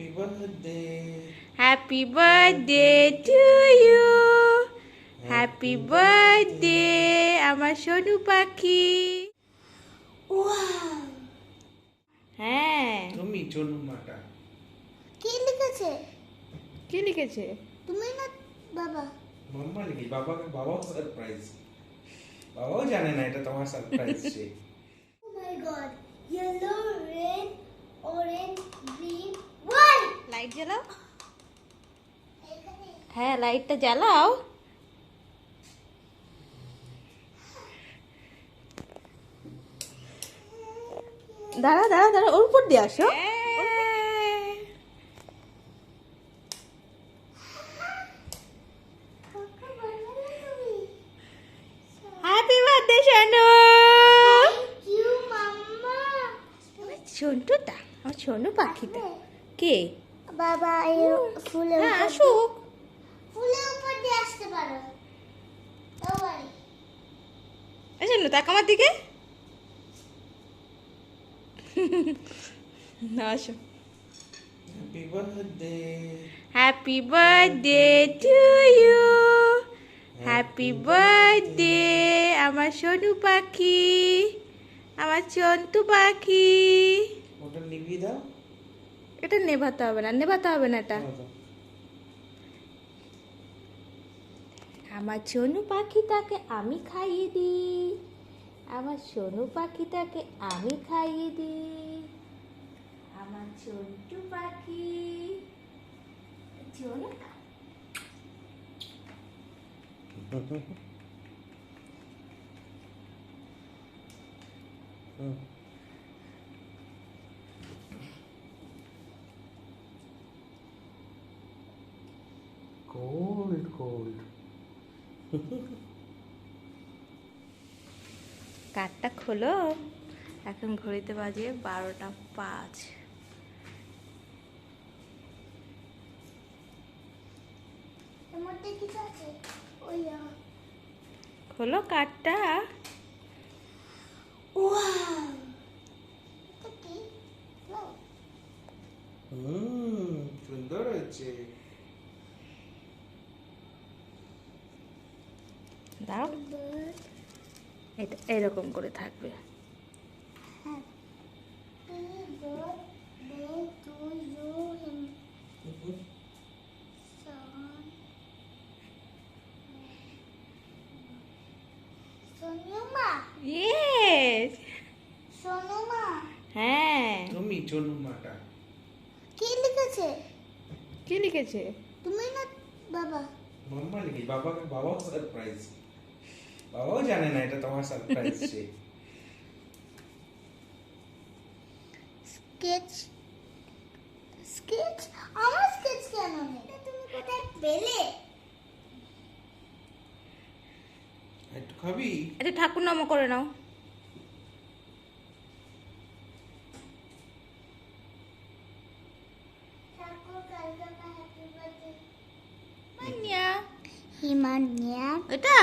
Happy birthday. Happy birthday to you happy birthday আমার সোনু পাখি। হ্যাঁ। তুমি চলু মাটা। কি লিখেছে? কি লিখেছে? তুমি না বাবা। মাম্মা লিখি বাবাকে বাবাও সারপ্রাইজ বাবাও জানে না এটা তোমার সারপ্রাইজ সে। ও my god yellow red orange green light জ্বালাও। হ্যাঁ লাইটটা জ্বালাও। দাঁড়া দাঁড়া দাঁড়া ওর উপর দিয়ে আসো। হ্যাপি বার্থডে মাম্মা সন্টুটা আমার সোনু পাখিটা। কে? বাবা এই ফুলের হ্যাঁ আসুক। ফুলের উপর দিয়ে আসতে পারো। আচ্ছা না তাক আমার দিকে। না আসো। Happy birthday happy birthday to you happy birthday আমার সোনু পাখি। আমার চন্তু পাখি। ওটা নিভিয়ে দাও। এটা নেভাতে হবে না নেভাতে হবে না এটা। আমার সোনু পাখিটাকে আমি খাইয়ে দিই আমার সোনু পাখিটাকে আমি খাইয়ে দিই আমার চন্টু পাখি চলো কাঠটা খোলো। এখন ঘড়িতে বাজে বারোটা পাঁচ। খোলো কাঠটা ওয়াও! এটা কি? Wow. হুম সুন্দর হয়েছে। দাও। এটা এরকম করে থাকবে। You সোনুমা হ্যাঁ। তুমি কি লিখেছে? কি লিখেছে? তুমি না বাবা? মাম্মা লিখি বাবাকে বাবাও সারপ্রাইজ বাবাও জানে না এটা তোমার সারপ্রাইজ সে স্কেচ স্কেচ? আমার স্কেচ কেন নেই? এটা তুমি কোথায় পেলে? একটু খাবি? এটা ঠাকুর নাম করে নাও ঠাকুর কালকে হ্যাপি বার্থডে মান্যা হিমান্যা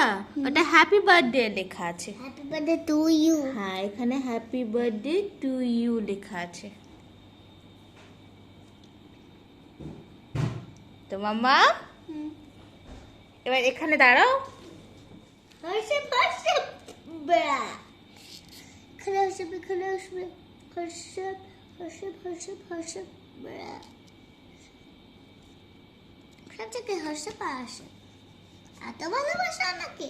ওটা হ্যাপি বার্থডে লেখা আছে হ্যাপি বার্থডে টু ইউ হ্যাঁ এখানে হ্যাপি বার্থডে টু ইউ লেখা আছে তো মাম্মা এবার এখানে দাঁড়াও হর্ষে হর্ষে এখানে আসবে এখানে হর্ষে হর্ষে হর্ষে হর্ষে থেকে হর্ষে পা আসে এত ভালোবাসা আমাকে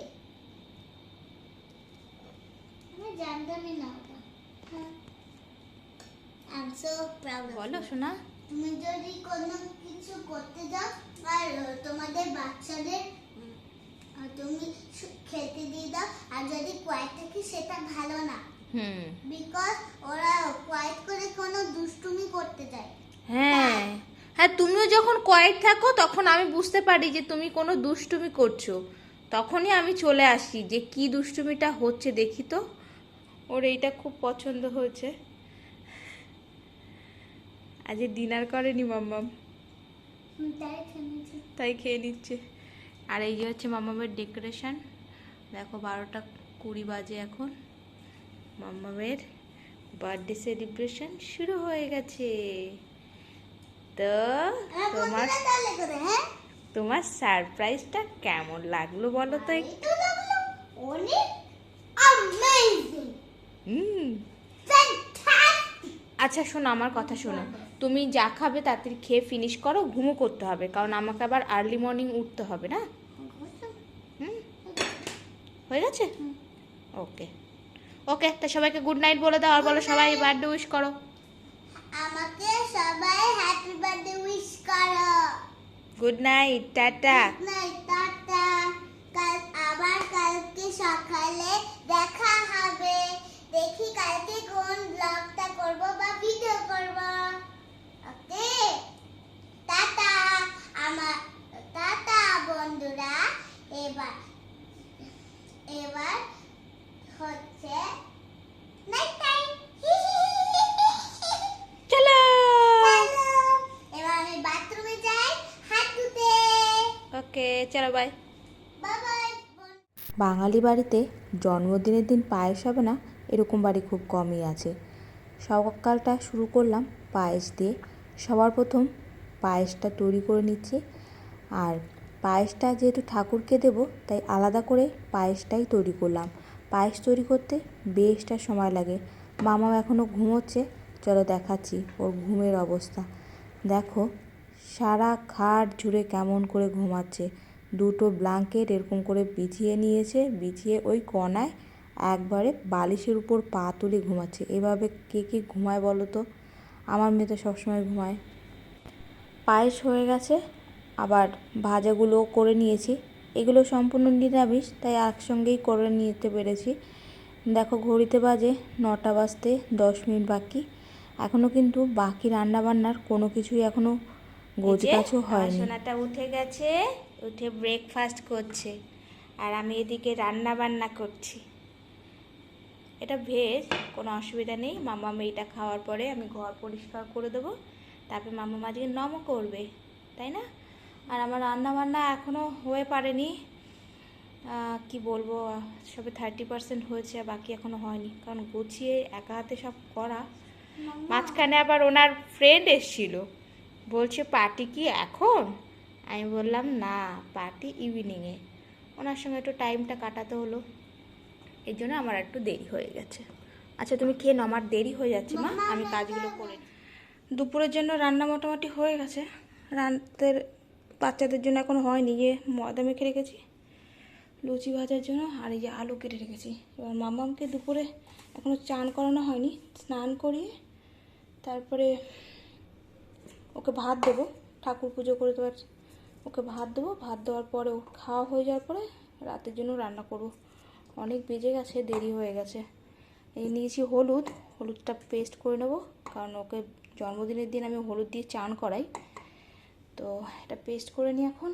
আমি জানতামই না সো বলো শোনা। তুমি যদি কোনো কিছু করতে যাও আর তোমাদের বাচ্চাদের আর তুমি খেতে দিয়ে দাও আর যদি কোয়াইট থাকে সেটা ভালো না। হুম। বিকজ ওরা কোয়াইট করে কোনো দুষ্টুমি করতে যায়। হ্যাঁ। হ্যাঁ তুমিও যখন কোয়াইট থাকো তখন আমি বুঝতে পারি যে তুমি কোনো দুষ্টুমি করছ। তখনই আমি চলে আসি যে কি দুষ্টুমিটা হচ্ছে দেখি তো। ওর এইটা খুব পছন্দ হয়েছে। আজ ডিনার করেনি মাম্মাম। তাই খেয়ে নিচ্ছে। আর এই যে হচ্ছে মাম্মামের ডেকোরেশন দেখো বারোটা কুড়ি বাজে এখন। মাম্মামের বার্থডে সেলিব্রেশন শুরু হয়ে গেছে। তো তোমার তাহলে করে হ্যাঁ? তোমার সারপ্রাইজটা কেমন লাগল বলো তো একটু? হুম। আচ্ছা শোনো আমার কথা শোনো। তুমি যা খাবে তাতে খেয়ে ফিনিশ করো ঘুমো করতে হবে কারণ আমাকে আবার আর্লি মর্নিং উঠতে হবে না? হুম? হয়ে গেছে? ওকে। ওকে তা সবাইকে গুড নাইট বলে দাও আর বলো সবাই বার্থডে উইশ করো। আমাকে সবাই হ্যাপি বার্থডে উইশ করো। Good night tata good night tata কাল আবার কালকে সকালে দেখা হবে দেখি কালকে কোন ব্লগটা করব বা ভিডিও করব ওকে টাটা আমার টাটা বন্ধুরা এবার এবার হচ্ছে নাইট টাইম চলো এবার আমি বাথরুমে যাই হাত ধুতে ওকে চলো বাই বাই বাই বাঙালি বাড়িতে জন্মদিনের দিন পায়েস হবে না, এরকম বাড়ি খুব কমই আছে। সকালটা শুরু করলাম পায়েস দিয়ে। সবার প্রথম পায়েসটা তৈরি করে নিচ্ছি। আর পায়েসটা যেহেতু ঠাকুরকে দেব, তাই আলাদা করে পায়েসটাই তৈরি করলাম। পায়েস তৈরি করতে বেশটা সময় লাগে। মামাও এখনও ঘুমোচ্ছে। চলো দেখাচ্ছি ওর ঘুমের অবস্থা। দেখো, সারা খাট জুড়ে কেমন করে ঘুমাচ্ছে। দুটো ব্ল্যাঙ্কেট এরকম করে বিছিয়ে নিয়েছে বিছিয়ে ওই কণায় একবারে বালিশের উপর পা তুলে ঘুমাচ্ছে। এভাবে কে কে ঘুমায় বলো তো? আমার মেয়ে তো সবসময় ঘুমায়। পায়েস হয়ে গেছে আবার ভাজাগুলো করে নিয়েছি। এগুলো সম্পূর্ণ নিরামিষ তাই একসঙ্গেই করে নিতে পেরেছি। দেখো ঘড়িতে বাজে নটা বাজতে দশ মিনিট বাকি। এখনও কিন্তু বাকি রান্নাবান্নার কোনো কিছুই এখনও গোছ গাছও হয়নি। সোনাটা উঠে গেছে। উঠে ব্রেকফাস্ট করছে আর আমি এদিকে রান্না বান্না করছি। এটা ভেজ কোনো অসুবিধা নেই। মামা মেয়েটা খাওয়ার পরে আমি ঘর পরিষ্কার করে দেবো। তারপরে মামা মাঝিকে নমও করবে তাই না? আর আমার রান্না বান্না এখনও হয়ে পারেনি। কি বলব সবে থার্টি পার্সেন্ট হয়েছে আর বাকি এখনও হয়নি। কারণ গুছিয়ে একা হাতে সব করা। মাঝখানে আবার ওনার ফ্রেন্ড এসেছিল। বলছে পার্টি কি এখন? আমি বললাম না পার্টি ইভিনিংয়ে ওনার সঙ্গে একটু টাইমটা কাটাতে হলো। এর জন্য আমার একটু দেরি হয়ে গেছে। আচ্ছা তুমি খেয়ে নাও আমার দেরি হয়ে যাচ্ছে মা। আমি কাজগুলো করে দুপুরের জন্য রান্না মোটামুটি হয়ে গেছে। রাতের বাচ্চাদের জন্য এখন হয়নি। যে ময়দা মেখে রেখেছি লুচি ভাজার জন্য আর এই যে আলু কেটে রেখেছি। এবার মামামকে দুপুরে এখনও চান করানো হয়নি। স্নান করিয়ে তারপরে ওকে ভাত দেবো। ঠাকুর পুজো করে দেওয়ার ওকে ভাত দেবো। ভাত দেওয়ার পরে ও খাওয়া হয়ে যাওয়ার পরে রাতের জন্য রান্না করব। অনেক বেজে গেছে, দেরি হয়ে গেছে। এই নিয়েছি হলুদ। হলুদটা পেস্ট করে নেব, কারণ ওকে জন্মদিনের দিন আমি হলুদ দিয়ে চান করাই। তো এটা পেস্ট করে নিই এখন।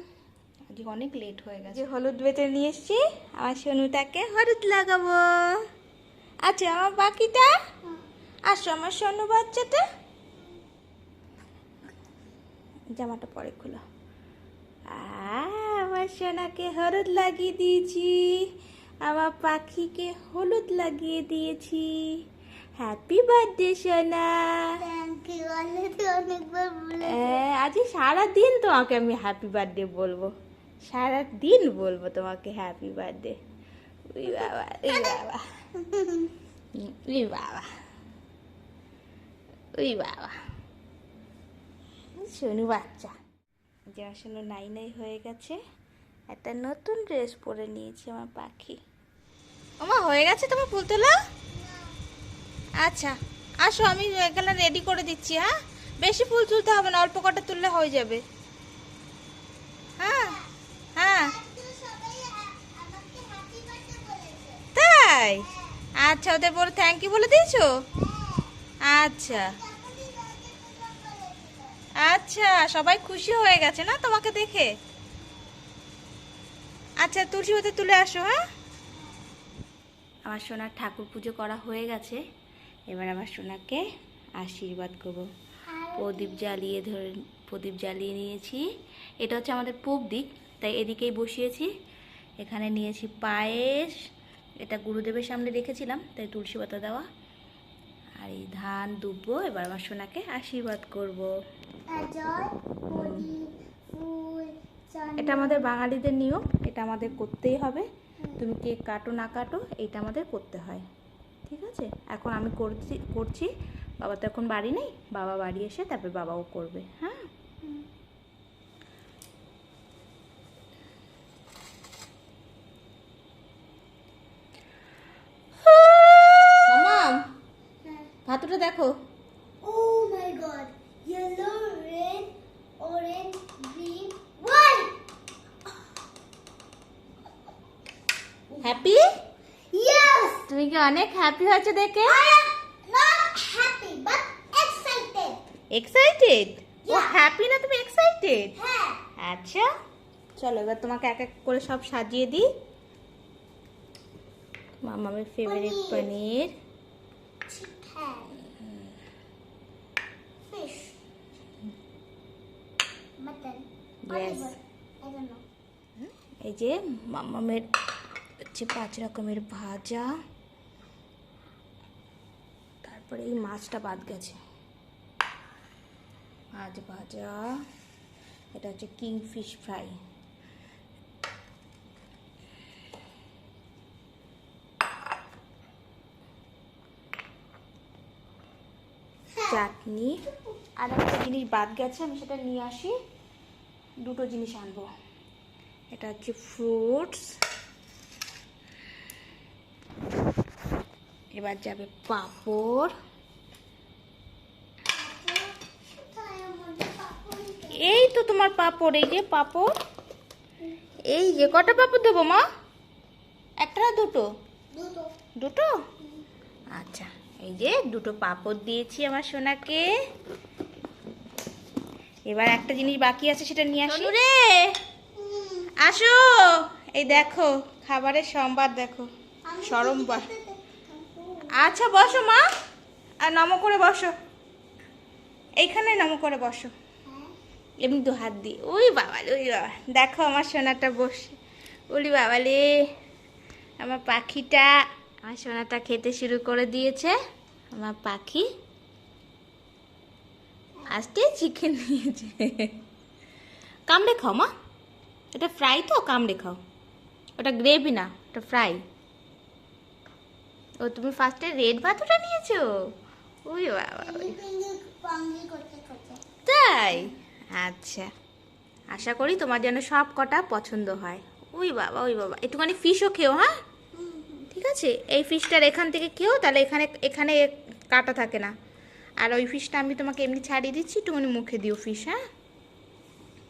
আজকে অনেক লেট হয়ে গেছে। হলুদ বেটে নিয়ে এসছি। আমার সোনুটাকে হলুদ লাগাবো। আচ্ছা আমার বাকিটা? আসো, আমার সোনু বাচ্চাটা। জামাটা পরে খোলো। আমার সোনাকে হলুদ লাগিয়ে দিয়েছি। আমার পাখিকে হলুদ লাগিয়ে দিয়েছি। হ্যাপি বার্থডে সোনা। থ্যাংক ইউ অলরেডি অনেকবার বলে আজ সারা দিন তোমাকে আমি হ্যাপি বার্থডে বলব। সারা দিন বলব তোমাকে হ্যাপি বার্থডে উই বাবা উই বাবা। উই বাবা। উই বাবা। শোনু বাচ্চা। যা শোনো নাই নাই হয়ে গেছে, একটা নতুন ড্রেস পরে নিয়েছি আমার পাখি। ওমা, হয়ে গেছে তোমার ফুল তোলা আচ্ছা আসো, আমি এখানে রেডি করে দিচ্ছি হ্যাঁ? বেশি ফুল তুলতে হবে না, অল্প কটা তুললে হয়ে যাবে। হ্যাঁ হ্যাঁ। তাই? আচ্ছা ওদের বলে থ্যাংক ইউ বলে দিয়েছ? আচ্ছা। আচ্ছা সবাই খুশি হয়ে গেছে না তোমাকে দেখে? আচ্ছা তুলসী হতে তুলে আসো হ্যাঁ? আমার সোনার ঠাকুর পুজো করা হয়ে গেছে। এবার আমার সোনাকে আশীর্বাদ করব। প্রদীপ জ্বালিয়ে ধরে প্রদীপ জ্বালিয়ে নিয়েছি। এটা হচ্ছে আমাদের পূব দিক তাই এদিকেই বসিয়েছি। এখানে নিয়েছি পায়েস এটা গুরুদেবের সামনে রেখেছিলাম তাই তুলসী পাতা দেওয়া। আর এই ধান দুব্বো এবার আমার সোনাকে আশীর্বাদ করব। এটা আমাদের বাঙালিদের নিয়ম এটা আমাদের করতেই হবে। তুমি কেক কাটো না কাটো এটা আমাদের করতে হয়। ঠিক আছে? এখন আমি করছি করছি। বাবা তো এখন বাড়ি নেই বাবা বাড়ি এসে তারপর বাবাও করবে হ্যাঁ? মামাম ভাতুটা দেখো। তুমি কি অনেক হ্যাপি হয়েছে দেখে? I am not happy but excited. Excited O happy না তুমি এক্সাইটেড হ্যাঁ। আচ্ছা চলো এবার তোমাকে এক এক করে সব সাজিয়ে দিই। মামামের ফেভারিট পনির। এই যে মামামের হচ্ছে পাঁচ রকমের ভাজা। তারপরে এই মাছটা বাদ গেছে। মাছ ভাজা। এটা হচ্ছে কিং ফিশ ফ্রাই। চাটনি। আর একটা জিনিস বাদ গেছে, আমি সেটা নিয়ে আসি। দুটো জিনিস আনব। এটা হচ্ছে ফ্রুটস। এবার যাবে পাঁপড়? এই তো তোমার পাঁপড় এই যে পাপড়। এই যে কটা পাপড় দেবো মা? একটা না দুটো? দুটো? আচ্ছা এই যে দুটো পাপড় দিয়েছি আমার সোনাকে। এবার একটা জিনিস বাকি আছে সেটা নিয়ে আসি। রে আসো! এই দেখো খাবারের সম্বাদ দেখো। সরম্বার। আচ্ছা বসো মা। আর নম করে বসো। এইখানে নম করে বসো। এমনি দু হাত দিয়ে। ওই বাবালে ওই বাবা। দেখো আমার সোনাটা বসে। ওলি বাবালে আমার পাখিটা আমার সোনাটা খেতে শুরু করে দিয়েছে। আমার পাখি আজকে চিকেন নিয়েছে কামড়ে খাও মা। এটা ফ্রাই তো, কামড়ে খাও। ওটা গ্রেভি না, ওটা ফ্রাই ও, তুমি ফার্স্টে রেড ভাতটা নিয়েছো? ওই বাবা। তাই? আচ্ছা। আশা করি তোমার যেন সব কটা পছন্দ হয়। ওই বাবা ওই বাবা। একটুখানি ফিশও খেও হ্যাঁ। ঠিক আছে? এই ফিশটার এখান থেকে খেও, তাহলে এখানে এখানে কাটা থাকে না। আর ওই ফিশটা আমি তোমাকে এমনি ছাড়িয়ে দিচ্ছি, একটুখানি মুখে দিও ফিশ হ্যাঁ?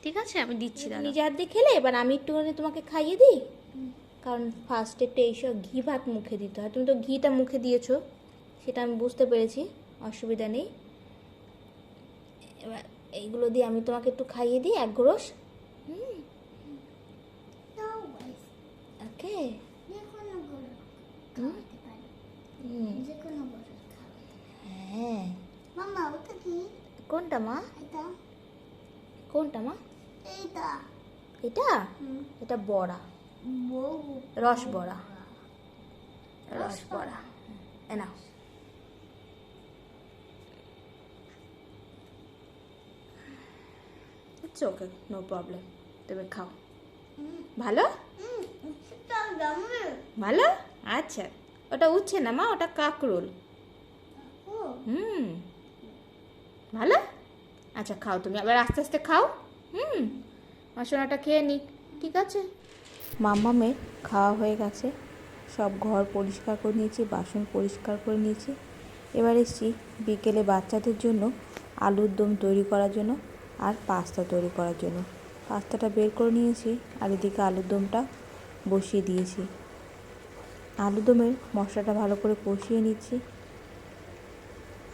ঠিক আছে? আমি দিচ্ছি, দাদা। নিজে হাত দিয়ে খেলে, এবার আমি একটুখানি তোমাকে খাইয়ে দিই? কারণ ফার্স্টে একটু এইসব ঘি ভাত মুখে দিতে হয়। তুমি তো ঘিটা মুখে দিয়েছ সেটা আমি বুঝতে পেরেছি অসুবিধা নেই। এবার এইগুলো দিয়ে আমি তোমাকে একটু খাইয়ে দিই এক গ্রোস। হুম। ওকে। হ্যাঁ। কোনটা মা? কোনটা মা? এটা? এটা বড়া। বউ রস বড়া রস বড়া এ নাও। ইটস ওকে নো প্রবলেম তুমি খাও। ভালো? ভালো? আচ্ছা। ওটা উচ্ছে না মা? ওটা কাকরোল। হুম। ভালো? আচ্ছা খাও তুমি। আবার আস্তে আস্তে খাও। হুম। মশলাটা খেয়ে নি ঠিক আছে? মাম্মামের খাওয়া হয়ে গেছে। সব ঘর পরিষ্কার করে নিয়েছি, বাসন পরিষ্কার করে নিয়েছি। এবার এসেছি বিকেলে বাচ্চাদের জন্য আলুর দম তৈরি করার জন্য আর পাস্তা তৈরি করার জন্য। পাস্তাটা বের করে নিয়েছি আর এদিকে আলুর দমটা বসিয়ে দিয়েছি। আলুর দমের মশলাটা ভালো করে কষিয়ে নিচ্ছি।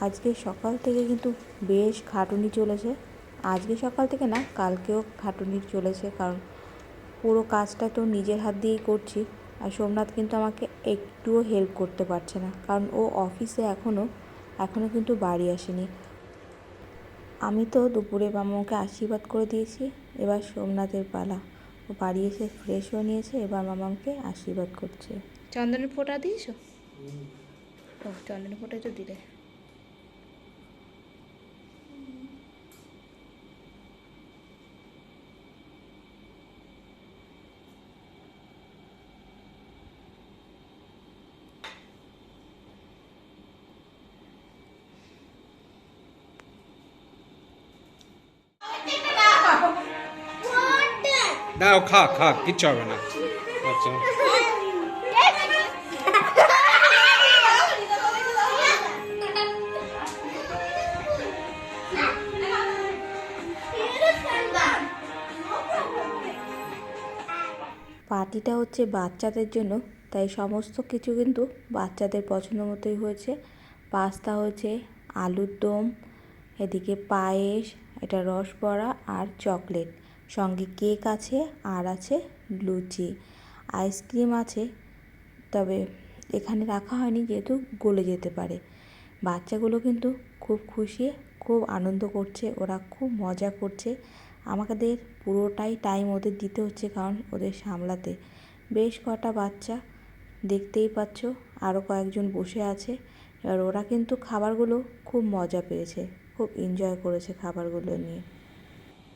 আজকে সকাল থেকে কিন্তু বেশ খাটুনি চলেছে। আজকে সকাল থেকে না, কালকেও খাটুনি চলেছে কারণ পুরো কাজটা তো নিজের হাত দিয়েই করছি আর সোমনাথ কিন্তু আমাকে একটুও হেল্প করতে পারছে না। কারণ ও অফিসে এখনও এখনও কিন্তু বাড়ি আসেনি। আমি তো দুপুরে মামাকে আশীর্বাদ করে দিয়েছি, এবার সোমনাথের পালা। ও বাড়ি এসে ফ্রেশ হয়ে নিয়েছে, এবার মামাকে আশীর্বাদ করছে। চন্দনের ফোঁটা দিয়েছ? ও, চন্দনের ফোঁটাই তো দিলে। দাও, খা খা, কিচ্ছু হবে না। আচ্ছা। পার্টিটা হচ্ছে বাচ্চাদের জন্য, তাই সমস্ত কিছু কিন্তু বাচ্চাদের পছন্দ মতোই হয়েছে। পাস্তা হয়েছে, আলুর দম, এদিকে পায়েস, এটা রসবড়া আর চকলেট। সঙ্গে কেক আছে, আর আছে লুচি আইসক্রিম আছে, তবে এখানে রাখা হয়নি যেহেতু গলে যেতে পারে। বাচ্চাগুলো কিন্তু খুব খুশি, খুব আনন্দ করছে, ওরা খুব মজা করছে। আমাদের পুরোটাই টাইম ওদের দিতে হচ্ছে কারণ ওদের সামলাতে। বেশ কটা বাচ্চা, দেখতেই পাচ্ছ আরও কয়েকজন বসে আছে। এবার ওরা কিন্তু খাবারগুলো খুব মজা পেয়েছে, খুব এনজয় করেছে খাবারগুলো নিয়ে।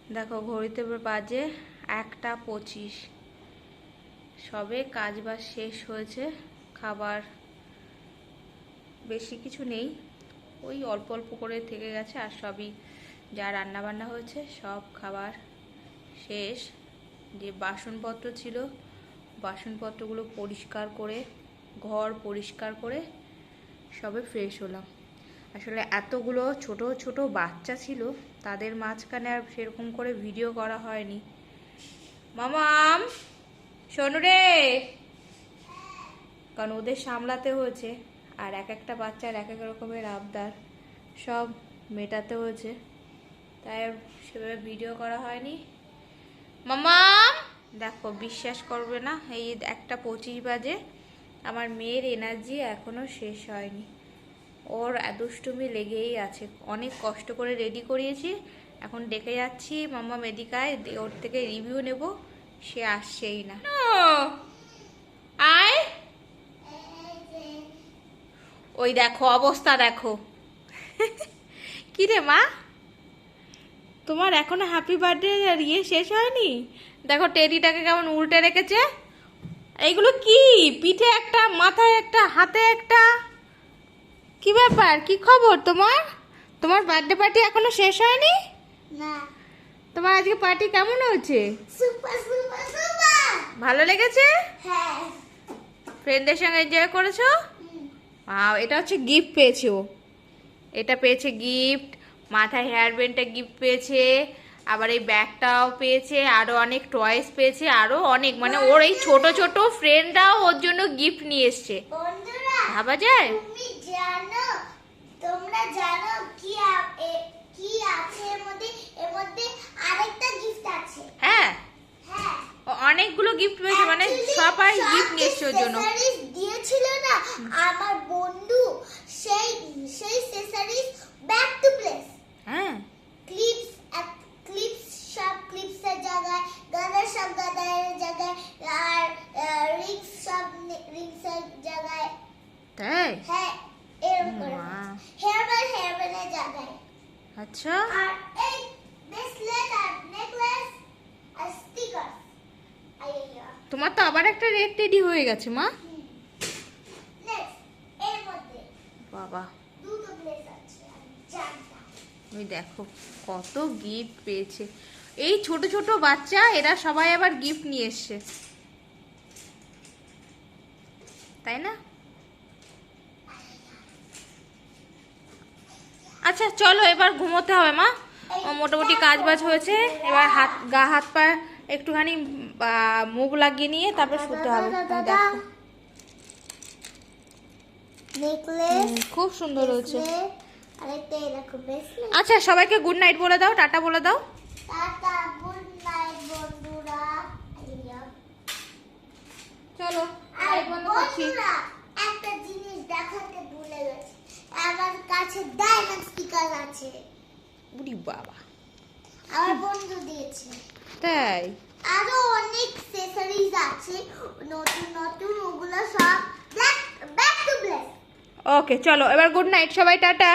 দেখো, ঘড়িতে বাজে একটা পঁচিশ। সবে কাজ বাজ শেষ হয়েছে, খাবার বেশি কিছু নেই। ওই অল্প অল্প করে থেকে গেছে আর সবই যা রান্না বান্না হয়েছে সব খাবার শেষ। যে বাসনপত্র ছিল, বাসনপত্রগুলো পরিষ্কার করে, ঘর পরিষ্কার করে সবে ফ্রেশ হলাম। আসলে এতগুলো ছোট ছোট বাচ্চা ছিল তাদের মাঝখানে আর সেরকম করে ভিডিও করা হয়নি। মামাম শোনো রে! কারণ ওদের সামলাতে হয়েছে, আর এক একটা বাচ্চার এক এক রকমের আবদার। সব মেটাতে হয়েছে, তাই সেভাবে ভিডিও করা হয়নি। মামাম দেখো, বিশ্বাস করবে না, এই একটা পঁচিশ বাজে, আমার মেয়ের এনার্জি এখনও শেষ হয়নি। ওর দুষ্টুমি লেগেই আছে। অনেক কষ্ট করে রেডি করিয়েছি। এখন ডেকে যাচ্ছি মাম্মা মেদিকায় দিয়ে ওর থেকে রিভিউ নেব। সে আসছেই না। আয়। ওই দেখো অবস্থা দেখো। কি রে মা? তোমার এখনও হ্যাপি বার্থডে ইয়ে শেষ হয়নি? দেখো টেডিটাকে কেমন উল্টে রেখেছে। এইগুলো কি? পিঠে একটা মাথায় একটা হাতে একটা? কি ব্যাপার? কি খবর তোমার? তোমার বার্থডে পার্টি এখনও শেষ হয়নি? না। তোমার আজকে পার্টি কেমন হয়েছে? Super super super. ভালো লেগেছে? হ্যাঁ। ফ্রেন্ডদের সঙ্গে এনজয় করেছ। আও এটা হচ্ছে গিফট পেয়েছে ও। এটা পেয়েছে গিফট মাথায় হেয়ার ব্যান্ডটা গিফট পেয়েছে আবার এই ব্যাগটাও পেয়েছে আরও অনেক টয়েস পেয়েছে আরও অনেক। মানে ওর এই ছোট ছোট ফ্রেন্ডরাও ওর জন্য গিফট নিয়ে এসছে। ভাবা যায়? জানো? তোমরা জানো কি কি আছে এর মধ্যে? এর মধ্যে আরেকটা গিফট আছে। হ্যাঁ? হ্যাঁ। ও অনেকগুলো গিফট পেয়েছে মানে সবাই গিফট নিয়ে এসছে ওর জন্য। দিয়েছিল না আমার বন্ধু সেই সেই সেসারিজ ব্যাক টু প্লেস হ্যাঁ। ক্লিপস ক্লিপস সব ক্লিপসের জায়গায় গানের সব গানের জায়গায় আর রিংস সব রিংসের জায়গায়। তাই? হ্যাঁ। এরকম করে। হেয়ার ব্যান্ড হেয়ার ব্যান্ডের জায়গায় আচ্ছা। আর এই ব্রেসলেট আর নেকলেস আর স্টিকার তোমার তো আবার একটা রেড টেডি হয়ে গেছে মা। বাবা। ওই দেখো কত গিফট পেয়েছে। এই ছোট ছোট বাচ্চা এরা সবাই আবার গিফট নিয়ে এসছে। তাই না? আচ্ছা চলো এবার ঘুমোতে হবে মা। মোটামুটি কাজ বাজ হয়েছে এবার হাত গা হাত পা একটুখানি মুখ লাগিয়ে নিয়ে তারপর শুতে হবে। খুব সুন্দর হয়েছে। আচ্ছা সবাইকে গুড নাইট বলে দাও টাটা বলে দাও। চলো একটা জিনিস দেখাতে ভুলে গেছি। আমার কাছে ডায়মন্ড স্টিকার আছে। বুড়ি বাবা। আমার বন্ধু দিয়েছে। তাই? আরও অনেক সেসারিজ আছে নতুন নতুন ওগুলো সব back back to black okay চলো এবার গুড নাইট সবাই টাটা।